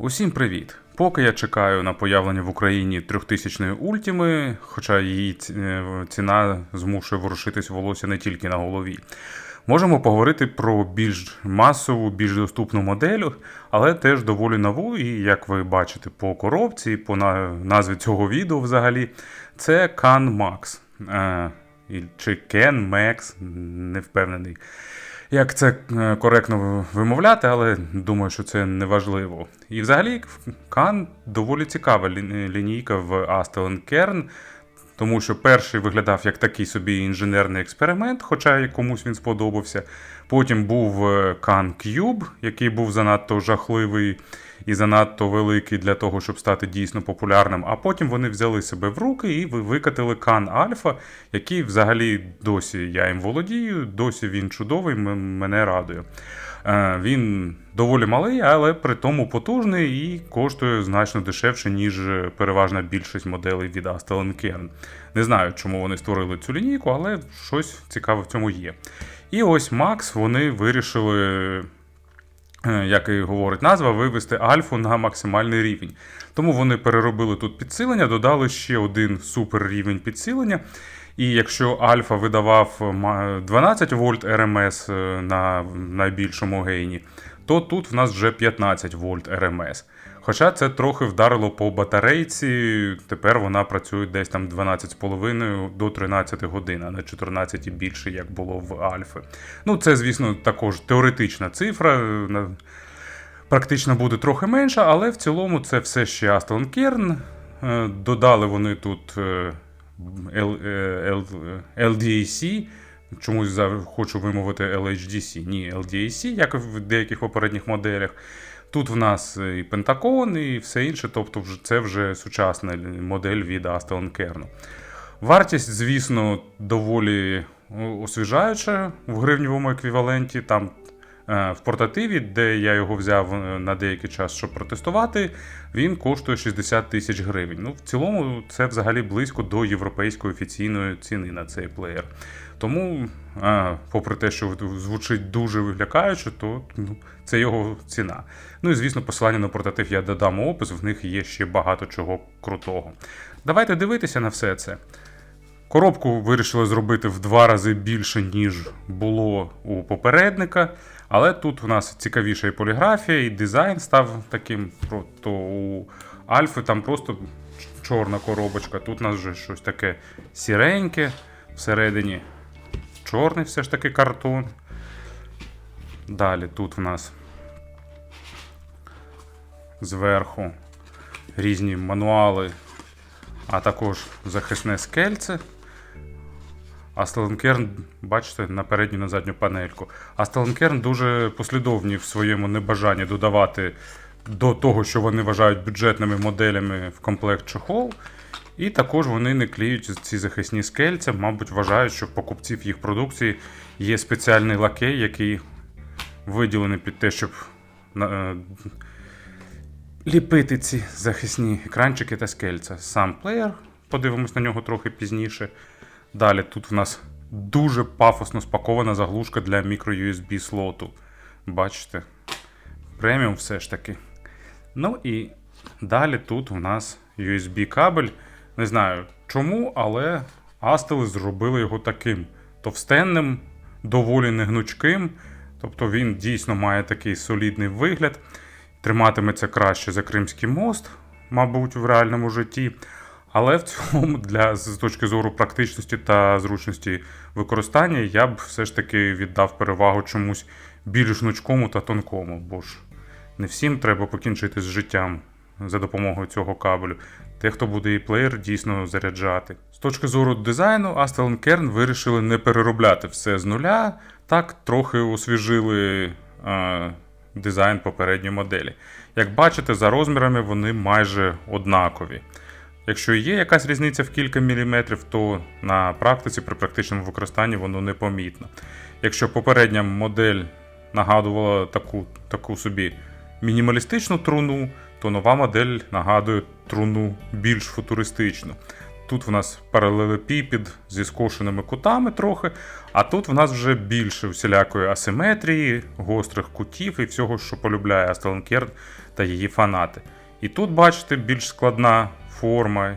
Усім привіт! Поки я чекаю на появлення в Україні 3000-ї ультіми, хоча її е, ціна змушує ворушитись волосся не тільки на голові. Можемо поговорити про більш масову, більш доступну модель, але теж доволі нову, і як ви бачите по коробці, по назві цього відео взагалі, це Can Max. Е, чи Ken Max, не впевнений. Як це е, коректно вимовляти, але думаю, що це не важливо. І взагалі Кан доволі цікава лінійка в Astel Kern, тому що перший виглядав як такий собі інженерний експеримент, хоча комусь він сподобався. Потім був е, Khan Cube, який був занадто жахливий і занадто великий для того, щоб стати дійсно популярним. А потім вони взяли себе в руки і викатили Khan Alpha, який взагалі досі я їм володію, досі він чудовий, мене радує. Е, Він доволі малий, але при тому потужний і коштує значно дешевше, ніж переважна більшість моделей від Astel Kern. Не знаю, чому вони створили цю лінійку, але щось цікаве в цьому є. І ось Max вони вирішили е, як і говорить назва, вивести альфу на максимальний рівень. Тому вони переробили тут підсилення, додали ще один супер рівень підсилення. І якщо альфа видавав 12 вольт РМС е, на найбільшому гейні, то тут в нас вже 15 вольт РМС. Хоча це трохи вдарило по батарейці, тепер вона працює десь там 12,5 до 13 годин, а не 14 і більше, як було в Альфи. Ну, це, звісно, також теоретична цифра. е, Практично буде трохи менша, але в цілому це все ще Kern. Е, Додали вони тут е, е, LDAC. Чомусь хочу вимовити LHDC. Ні, LDAC, як в деяких попередніх моделях. Тут в нас і Пентакон, і все інше, тобто це вже сучасна модель від Aston Kern. Вартість, звісно, доволі освіжаюча в гривневому еквіваленті. Там е, в портативі, де я його взяв е, на деякий час, щоб протестувати, він коштує 60 тисяч гривень. Ну, в цілому, це взагалі близько до європейської офіційної ціни на цей плеєр. Тому, е, попри те, що звучить дуже вилякаюче, то ну, це його ціна. Ну і звісно, посилання на портатив я додам у опис, в них є ще багато чого крутого. Давайте дивитися на все це. Коробку вирішили зробити в два рази більше, ніж було у попередника. Але тут у нас цікавіша і поліграфія, і дизайн став таким. То у Альфи там просто чорна коробочка. Тут у нас вже щось таке сіреньке, всередині чорний все ж таки картон. Далі тут в нас зверху різні мануали, а також захисне скельце. Астеленкерн, бачите, на передню на задню панельку. А Астеленкерн дуже послідовні в своєму небажанні додавати до того, що вони вважають бюджетними моделями в комплект чохол. І також вони не клеють ці захисні скельця, мабуть, вважають, що в покупців їх продукції є спеціальний лакей, який виділений під те, щоб е, ліпити ці захисні екранчики та скельця. Сам плеєр, подивимось на нього трохи пізніше. Далі тут в нас дуже пафосно спакована заглушка для мікро-USB слоту. Бачите? Преміум все ж таки. Ну і далі тут у нас USB кабель. Не знаю чому, але Астели зробили його таким товстенним, доволі негнучким. Тобто він дійсно має такий солідний вигляд. Триматиметься краще за Кримський мост, мабуть, в реальному житті. Але в цілому, для, з точки зору практичності та зручності використання, я б все ж таки віддав перевагу чомусь більш гнучкому та тонкому, бо ж не всім треба покінчити з життям за допомогою цього кабелю. Те, хто буде і плеєр, дійсно заряджати. З точки зору дизайну, Astel Kern вирішили не переробляти все з нуля, так трохи освіжили е, дизайн попередньої моделі. Як бачите, за розмірами вони майже однакові. Якщо є якась різниця в кілька міліметрів, то на практиці при практичному використанні воно непомітно. Якщо попередня модель нагадувала таку, таку собі мінімалістичну труну, то нова модель нагадує труну більш футуристичну. Тут в нас паралелепіпід зі скошеними кутами трохи, а тут в нас вже більше всілякої асиметрії, гострих кутів і всього, що полюбляє Астеланкер та її фанати. І тут, бачите, більш складна форма,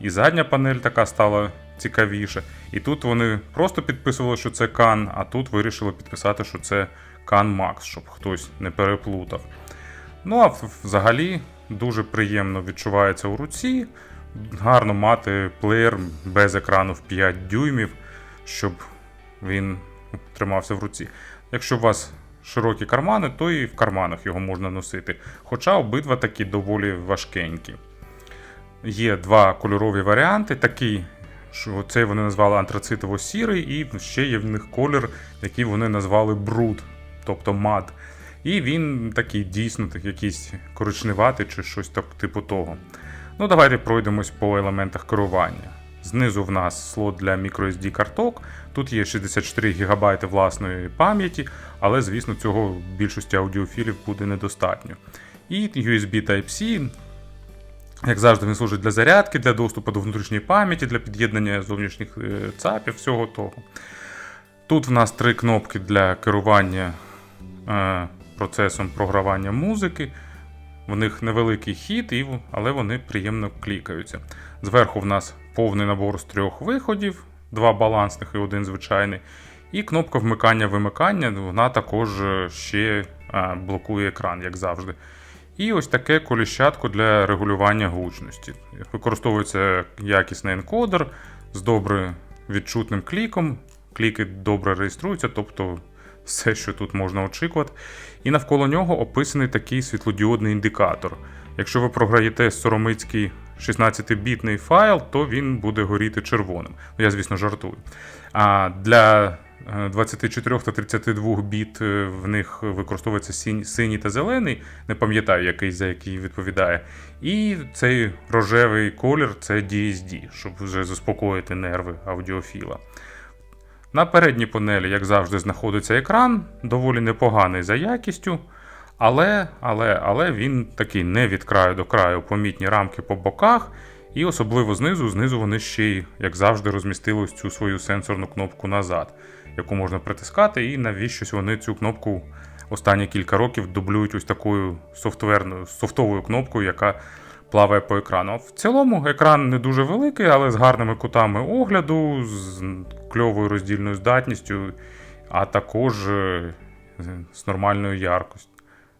і задня панель така стала цікавіша. І тут вони просто підписували, що це Кан, а тут вирішили підписати, що це Кан Макс, щоб хтось не переплутав. Ну а взагалі дуже приємно відчувається у руці. Гарно мати плеєр без екрану в 5 дюймів, щоб він тримався в руці. Якщо у вас широкі кармани, то і в карманах його можна носити. Хоча обидва такі доволі важкенькі. Є два кольорові варіанти. Такий, що цей вони назвали антрацитово-сірий, і ще є в них колір, який вони назвали бруд, тобто мат. І він такий дійсно так, якийсь коричневатий чи щось так, типу того. Ну, давайте пройдемось по елементах керування. Знизу в нас слот для microSD карток. Тут є 64 ГБ власної пам'яті, але, звісно, цього більшості аудіофілів буде недостатньо. І USB Type-C. Як завжди, він служить для зарядки, для доступу до внутрішньої пам'яті, для під'єднання зовнішніх е, ЦАПів, всього того. Тут в нас три кнопки для керування е, процесом програвання музики. В них невеликий хід, але вони приємно клікаються. Зверху в нас повний набор з трьох виходів, два балансних і один звичайний. І кнопка вмикання-вимикання, вона також е, ще блокує екран, як завжди. І ось таке коліщатко для регулювання гучності. Використовується якісний енкодер з добре відчутним кліком. Кліки добре реєструються, тобто все, що тут можна очікувати. І навколо нього описаний такий світлодіодний індикатор. Якщо ви програєте соромицький 16-бітний файл, то він буде горіти червоним. Ну, я, звісно, жартую. А для 24 та 32 біт е, в них використовується синій, та зелений, не пам'ятаю, який за який відповідає. І цей рожевий колір це DSD, щоб вже заспокоїти нерви аудіофіла. На передній панелі, як завжди, знаходиться екран, доволі непоганий за якістю, але, але, але він такий не від краю до краю, помітні рамки по боках, і особливо знизу, знизу вони ще й, як завжди, розмістили цю свою сенсорну кнопку назад, яку можна притискати, і навіщось вони цю кнопку останні кілька років дублюють ось такою софтверною, софтовою кнопкою, яка плаває по екрану. В цілому екран не дуже великий, але з гарними кутами огляду, з кльовою роздільною здатністю, а також е, з нормальною яркостю,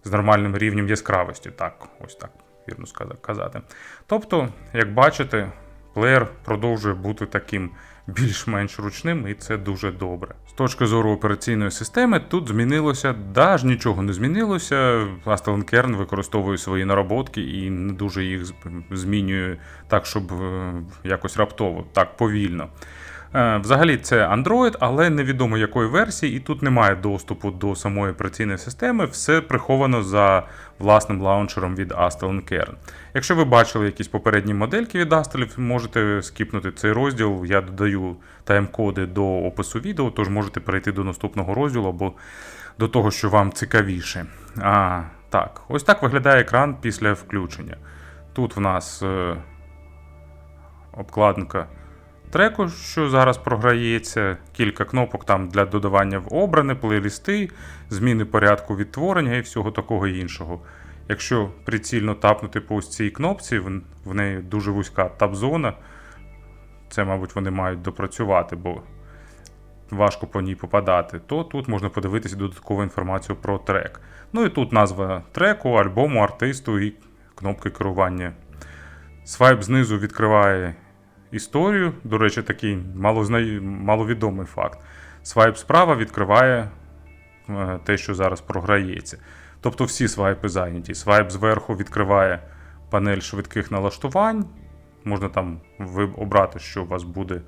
з нормальним рівнем яскравості. Так, ось так вірно сказа- казати. Тобто, як бачите, плеєр продовжує бути таким більш-менш ручним, і це дуже добре. З точки зору операційної системи, тут змінилося, да ж нічого не змінилося. Aston Kern використовує свої нароботки і не дуже їх змінює так, щоб е, якось раптово, так повільно. Е, Взагалі це Android, але невідомо якої версії, і тут немає доступу до самої операційної системи. Все приховано за власним лаунчером від Asteln Kern. Якщо ви бачили якісь попередні модельки від Astel, можете скіпнути цей розділ. Я додаю тайм-коди до опису відео, тож можете перейти до наступного розділу або до того, що вам цікавіше. А, так, ось так виглядає екран після включення. Тут в нас е, обкладинка треку, що зараз програється, кілька кнопок там для додавання в обране, плейлісти, зміни порядку відтворення і всього такого іншого. Якщо прицільно тапнути по ось цій кнопці, в- неї дуже вузька тап-зона. Це, мабуть, вони мають допрацювати, бо важко по ній попадати, то тут можна подивитися додаткову інформацію про трек. Ну і тут назва треку, альбому, артисту і кнопки керування. Свайп знизу відкриває історію. До речі, такий малознай... маловідомий факт. Свайп справа відкриває е, те, що зараз програється. Тобто всі свайпи зайняті. Свайп зверху відкриває панель швидких налаштувань. Можна там обрати, що у вас буде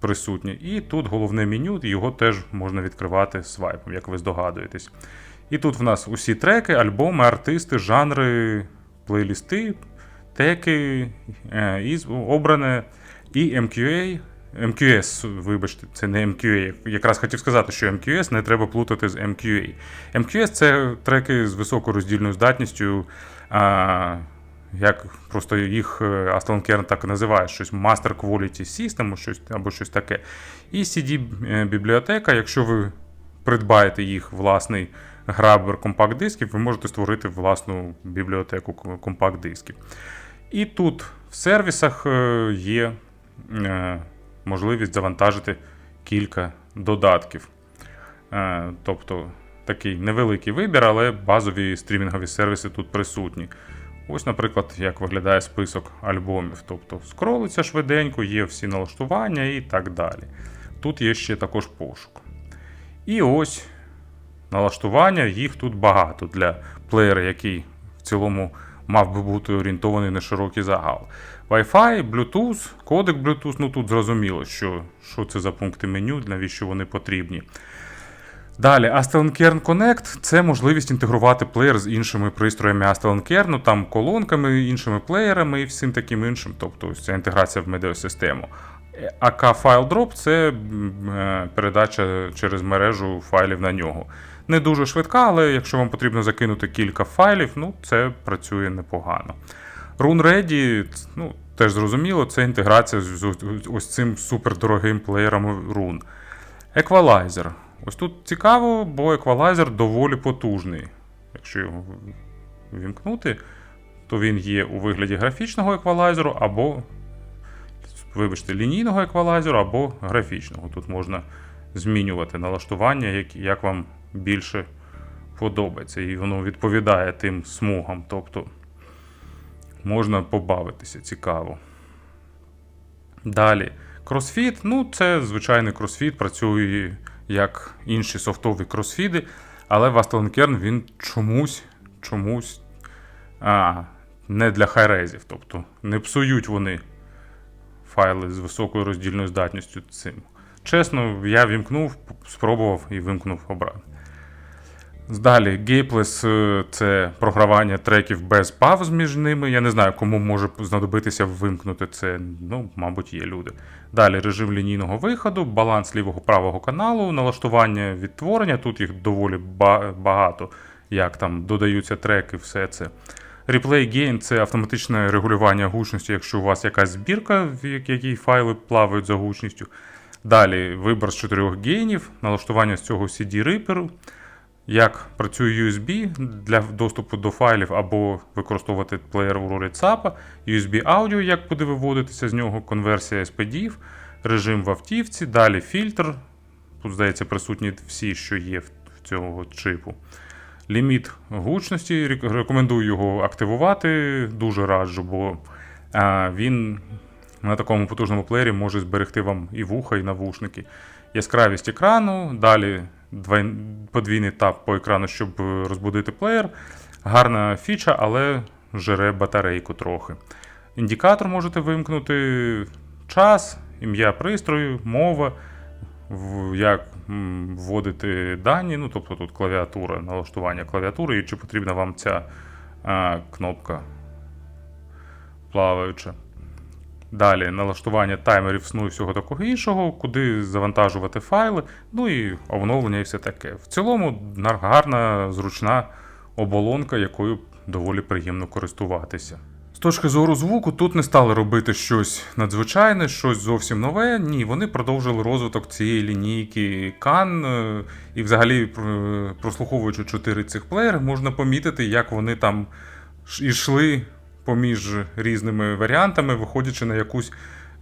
присутнє. І тут головне меню, його теж можна відкривати свайпом, як ви здогадуєтесь. І тут в нас усі треки, альбоми, артисти, жанри, плейлісти, теки, е, і обране і MQA. MQS, вибачте, це не MQA. Якраз хотів сказати, що MQS не треба плутати з MQA. MQS це треки з високою роздільною здатністю, а, як просто їх е, Aston Kern так і називає, щось Master Quality System щось, або щось таке. І CD-бібліотека, якщо ви придбаєте їх власний грабер компакт-дисків, ви можете створити власну бібліотеку компакт-дисків. І тут в сервісах е, є е, можливість завантажити кілька додатків. Е, Тобто такий невеликий вибір, але базові стрімінгові сервіси тут присутні. Ось, наприклад, як виглядає список альбомів. Тобто скролиться швиденько, є всі налаштування і так далі. Тут є ще також пошук. І ось налаштування, їх тут багато для плеєра, який в цілому мав би бути орієнтований на широкий загал. Wi-Fi, Bluetooth, кодек Bluetooth, ну тут зрозуміло, що, що це за пункти меню, навіщо вони потрібні. Далі, Aston Kern Connect це можливість інтегрувати плеєр з іншими пристроями Aston Kern, ну, там колонками, іншими плеєрами і всім таким іншим. Тобто ця інтеграція в медіасистему. AK File Drop це е, передача через мережу файлів на нього. Не дуже швидка, але якщо вам потрібно закинути кілька файлів, ну це працює непогано. RunReady, ну, теж зрозуміло, це інтеграція з ось цим супердорогим плеєром Run. Equalizer. Ось тут цікаво, бо еквалайзер доволі потужний. Якщо його вімкнути, то він є у вигляді графічного еквалайзеру або, вибачте, лінійного еквалайзеру або графічного. Тут можна змінювати налаштування, як, як вам більше подобається. І воно відповідає тим смугам. Тобто можна побавитися, цікаво. Далі. CrossFit, ну це звичайний CrossFit, працює як інші софтові кросфіди, але в Aston Kern він чомусь чомусь а, не для хайрезів. Тобто не псують вони файли з високою роздільною здатністю цим. Чесно, я вімкнув, спробував і вимкнув обратно. Далі, Gapeless е, – це програвання треків без пауз між ними. Я не знаю, кому може знадобитися вимкнути це. Ну, мабуть, є люди. Далі режим лінійного виходу, баланс лівого правого каналу, налаштування відтворення. Тут їх доволі багато, як там додаються треки, все це. Replay Gain – це автоматичне регулювання гучності, якщо у вас якась збірка, в якій файли плавають за гучністю. Далі вибір з чотирьох гейнів, налаштування з цього CD-риперу. Як працює USB для доступу до файлів або використовувати плеєр у ролі ЦАПа, USB аудіо, як буде виводитися з нього, конверсія SPDIF, режим в автівці, далі фільтр. Тут, здається, присутні всі, що є в цього чипу. Ліміт гучності. Рекомендую його активувати. Дуже раджу, бо він на такому потужному плеєрі може зберегти вам і вуха, і навушники. Яскравість екрану, далі подвійний тап по екрану, щоб е, розбудити плеєр. Гарна фіча, але жере батарейку трохи. Індикатор можете вимкнути час, ім'я пристрою, мова, як вводити дані, ну тобто тут клавіатура, налаштування клавіатури, і чи потрібна вам ця а, кнопка плаваюча. Далі налаштування таймерів сну і всього такого іншого, куди завантажувати файли, ну і оновлення і все таке. В цілому гарна, зручна оболонка, якою доволі приємно користуватися. З точки зору звуку, тут не стали робити щось надзвичайне, щось зовсім нове. Ні, вони продовжили розвиток цієї лінійки CAN. е, І взагалі, прослуховуючи чотири цих плеєри, можна помітити, як вони там ішли поміж різними варіантами, виходячи на якусь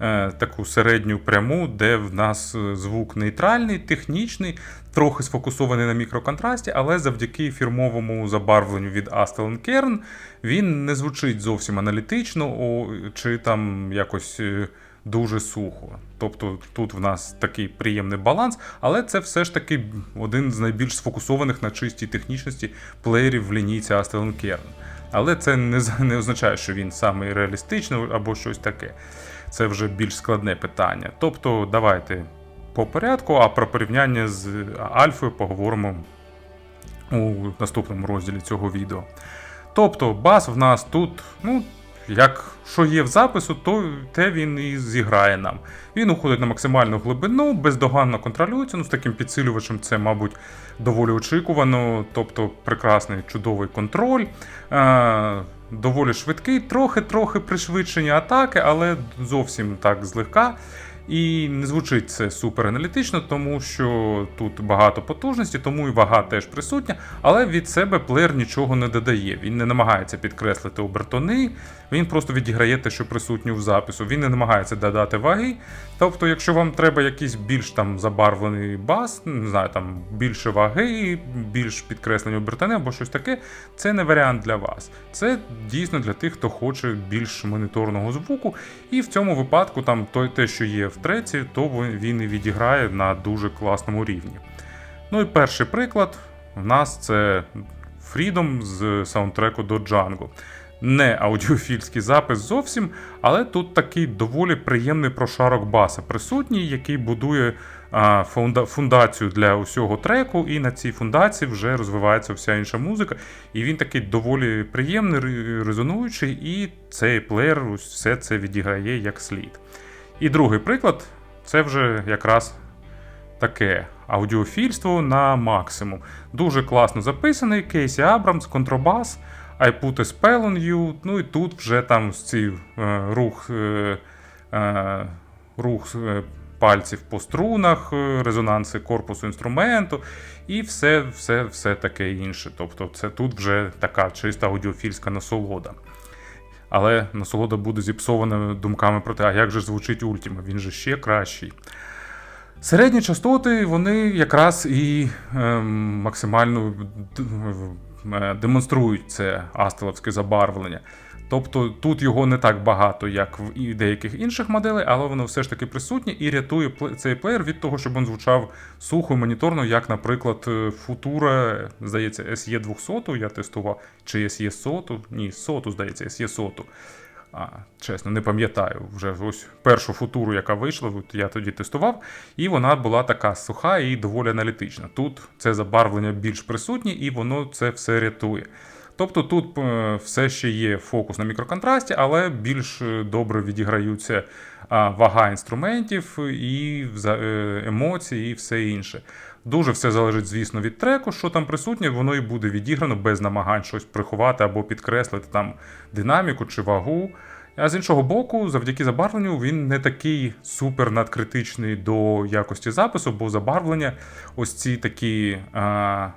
е, таку середню пряму, де в нас е, звук нейтральний, технічний, трохи сфокусований на мікроконтрасті, але завдяки фірмовому забарвленню від Aston Kern він не звучить зовсім аналітично чи там якось. е, Дуже сухо. Тобто тут в нас такий приємний баланс, але це все ж таки один з найбільш сфокусованих на чистій технічності плеєрів в лінійці Aston Kern. Але це не, не означає, що він саме реалістичний або щось таке. Це вже більш складне питання. Тобто, давайте по порядку, а про порівняння з Альфою поговоримо у наступному розділі цього відео. Тобто, бас в нас тут, ну, як що є в запису, то те він і зіграє нам. Він уходить на максимальну глибину, бездоганно контролюється. Ну, з таким підсилювачем це, мабуть, доволі очікувано. Тобто прекрасний чудовий контроль. Е, доволі швидкий, трохи-трохи пришвидшення атаки, але зовсім так злегка. І не звучить це супер аналітично, тому що тут багато потужності, тому і вага теж присутня, але від себе плеєр нічого не додає. Він не намагається підкреслити обертони, він просто відіграє те, що присутнє в запису. Він не намагається додати ваги. Тобто, якщо вам треба якийсь більш там забарвлений бас, не знаю, там більше ваги, більш підкреслені обертони або щось таке, це не варіант для вас. Це дійсно для тих, хто хоче більш моніторного звуку. І в цьому випадку там той, те, що є в треці, то він і відіграє на дуже класному рівні. Ну і перший приклад в нас це Freedom з саундтреку до Django. Не аудіофільський запис зовсім, але тут такий доволі приємний прошарок баса присутній, який будує а, фунда- фундацію для усього треку, і на цій фундації вже розвивається вся інша музика. І він такий доволі приємний, резонуючий, і цей плеєр все це відіграє як слід. І другий приклад це вже якраз таке аудіофільство на максимум. Дуже класно записаний. Кейсі Абрамс, контрабас, I put a spell on you. Ну і тут вже там ці е, рух, е, е, рух е, пальців по струнах, е, резонанси корпусу інструменту, і все, все, все таке інше. Тобто, це тут вже така чиста аудіофільська насолода. Але насолода буде зіпсована думками про те, а як же звучить Ультіма, він же ще кращий. Середні частоти вони якраз і е, максимально демонструють це астеловське забарвлення. Тобто тут його не так багато, як в і деяких інших моделей, але воно все ж таки присутнє і рятує цей плеєр від того, щоб він звучав сухо, моніторно, як, наприклад, е, Futura, здається, SE 200 я тестував, чи SE 100, ні, 100, здається, SE 100. А, чесно, не пам'ятаю. Вже ось першу футуру, яка вийшла, я тоді тестував, і вона була така суха і доволі аналітична. Тут це забарвлення більш присутнє, і воно це все рятує. Тобто тут е, все ще є фокус на мікроконтрасті, але більш е, добре відіграються вага інструментів і е, емоції, і все інше. Дуже все залежить, звісно, від треку, що там присутнє, воно і буде відіграно без намагань щось приховати або підкреслити там динаміку чи вагу. А з іншого боку, завдяки забарвленню він не такий супер надкритичний до якості запису, бо забарвлення ось ці такі а,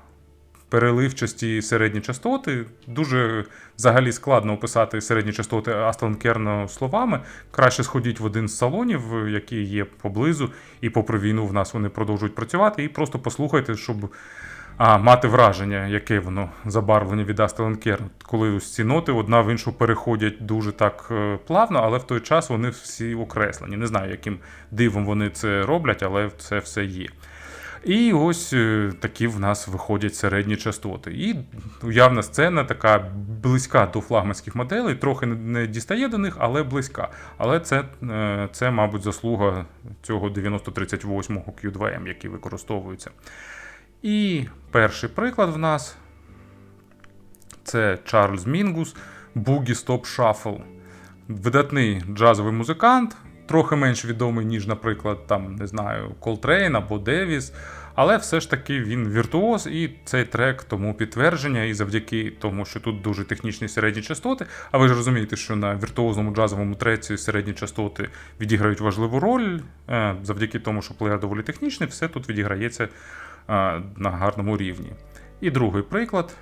переливчасті середні частоти. Дуже взагалі складно описати середні частоти Aston Kern словами. Краще сходіть в один з салонів, які є поблизу, і попри війну в нас вони продовжують працювати, і просто послухайте, щоб а, мати враження, яке воно забарвлення від Aston Kern. Коли ось ці ноти одна в іншу переходять дуже так е, плавно, але в той час вони всі окреслені. Не знаю, яким дивом вони це роблять, але це все є. І ось е, такі в нас виходять середні частоти. І уявна сцена така близька до флагманських моделей, трохи не- дістає до них, але близька. Але це, е, це мабуть, заслуга цього 9038 Q2M, який використовується. І перший приклад в нас це Чарльз Мінгус Boogie Stop Shuffle. Видатний джазовий музикант, трохи менш відомий, ніж, наприклад, там, не знаю, Колтрейн або Девіс. Але все ж таки він віртуоз, і цей трек тому підтвердження, і завдяки тому, що тут дуже технічні середні частоти. А ви ж розумієте, що на віртуозному джазовому треці середні частоти відіграють важливу роль. Е, Завдяки тому, що плеєр доволі технічний, все тут відіграється е, на гарному рівні. І другий приклад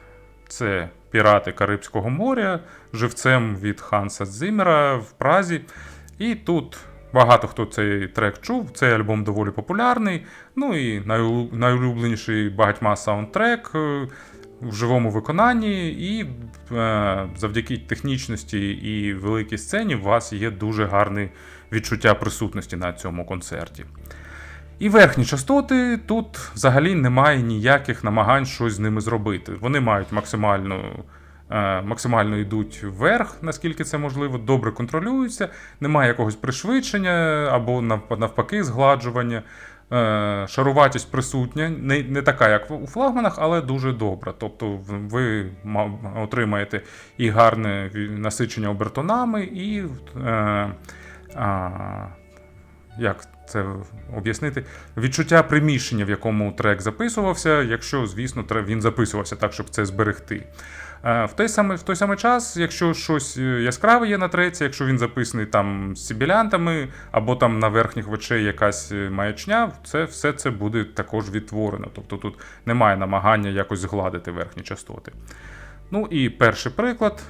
це Пірати Карибського моря живцем від Ханса Зиммера в Празі. І тут багато хто цей трек чув. Цей альбом доволі популярний. Ну і найулюбленіший багатьма саундтрек е, в живому виконанні. І е, завдяки технічності і великій сцені у вас є дуже гарне відчуття присутності на цьому концерті. І верхні частоти тут взагалі немає ніяких намагань щось з ними зробити. Вони мають максимальну, максимально йдуть вверх, наскільки це можливо, добре контролюються, немає якогось пришвидшення або навпаки згладжування. Е, Шаруватість присутня, не, не така, як у флагманах, але дуже добра. Тобто ви отримаєте і гарне насичення обертонами, і е, а, як це об'яснити. Відчуття приміщення, в якому трек записувався, якщо, звісно, він записувався так, щоб це зберегти. Е, В той самий, в той самий час, якщо щось е, яскраве є на треці, якщо він записаний там з сибілянтами, або там на верхніх очей якась е, маячня, це все це буде також відтворено. Тобто тут немає намагання якось згладити верхні частоти. Ну і перший приклад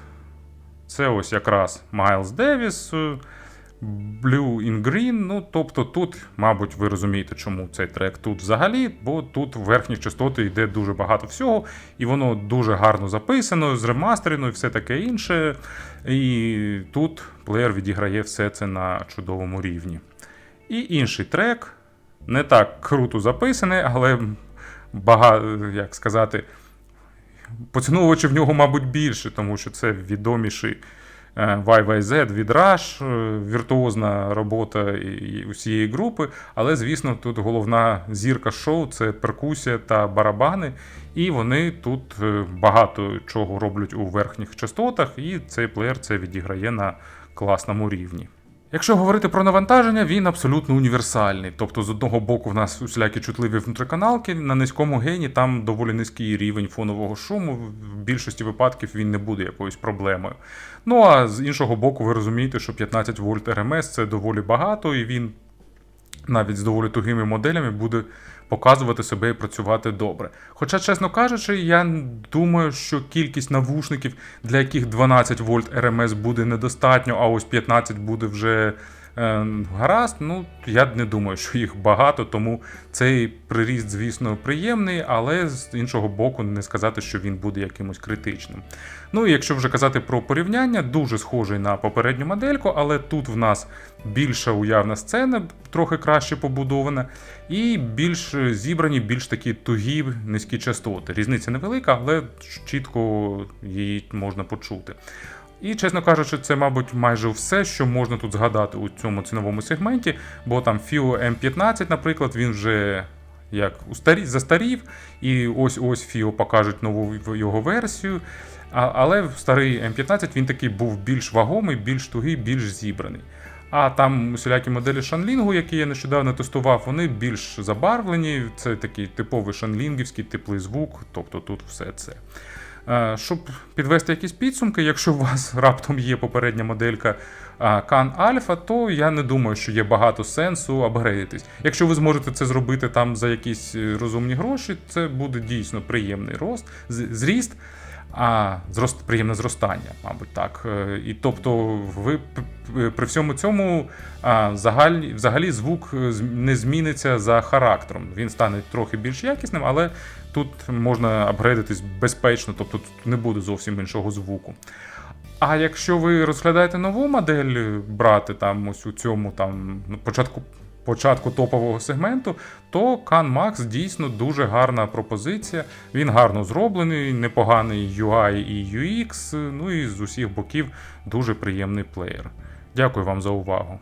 це ось якраз Майлз Девіс. Blue in Green. Ну, тобто тут, мабуть, ви розумієте, чому цей трек тут взагалі, бо тут в верхніх частоти йде дуже багато всього, і воно дуже гарно записано, зремастерено і все таке інше. І тут плеєр відіграє все це на чудовому рівні. І інший трек не так круто записаний, але багато, як сказати, поціновувачів в нього, мабуть, більше, тому що це відоміший YYZ від Rush, е, віртуозна робота усієї групи. Але, звісно, тут головна зірка шоу це перкусія та барабани. І вони тут е, багато чого роблять у верхніх частотах, і цей плеєр це відіграє на класному рівні. Якщо говорити про навантаження, він абсолютно універсальний. Тобто, з одного боку, в нас усілякі чутливі внутриканалки, на низькому гені там доволі низький рівень фонового шуму. В більшості випадків він не буде якоюсь проблемою. Ну а з іншого боку, ви розумієте, що 15 вольт РМС це доволі багато, і він навіть з доволі тугими моделями буде показувати себе і працювати добре. Хоча, чесно кажучи, я думаю, що кількість навушників, для яких 12 вольт РМС буде недостатньо, а ось 15 буде вже гаразд. Ну, я не думаю, що їх багато, тому цей приріст, звісно, приємний, але з іншого боку, не сказати, що він буде якимось критичним. Ну і якщо вже казати про порівняння, дуже схожий на попередню модельку, але тут в нас більша уявна сцена, трохи краще побудована, і більш зібрані, більш такі тугі низькі частоти. Різниця невелика, але чітко її можна почути. І, чесно кажучи, це, мабуть, майже все, що можна тут згадати у цьому ціновому сегменті, бо там FIO M15, наприклад, він вже як устарі, застарів, і ось ось FIO покажуть нову його версію. А, але старий М15 він такий був більш вагомий, більш тугий, більш зібраний. А там усілякі моделі шанлінгу, які я нещодавно тестував, вони більш забарвлені. Це такий типовий шанлінгівський теплий звук, тобто тут все це. Е, Щоб підвести якісь підсумки, якщо у вас раптом є попередня моделька а, Can Alpha, то я не думаю, що є багато сенсу апгрейдитись. Якщо ви зможете це зробити там за якісь е, розумні гроші, це буде дійсно приємний рост, зріст. А зрост приємне зростання, мабуть, так. Е, І тобто, ви при всьому цьому взагалі, взагалі звук е, не зміниться за характером. Він стане трохи більш якісним, але тут можна апгрейдитись безпечно, тобто тут не буде зовсім іншого звуку. А якщо ви розглядаєте нову модель брати там ось у цьому там початку. Початку топового сегменту, то Can Max дійсно дуже гарна пропозиція. Він гарно зроблений, непоганий UI і UX, ну і з усіх боків дуже приємний плеєр. Дякую вам за увагу.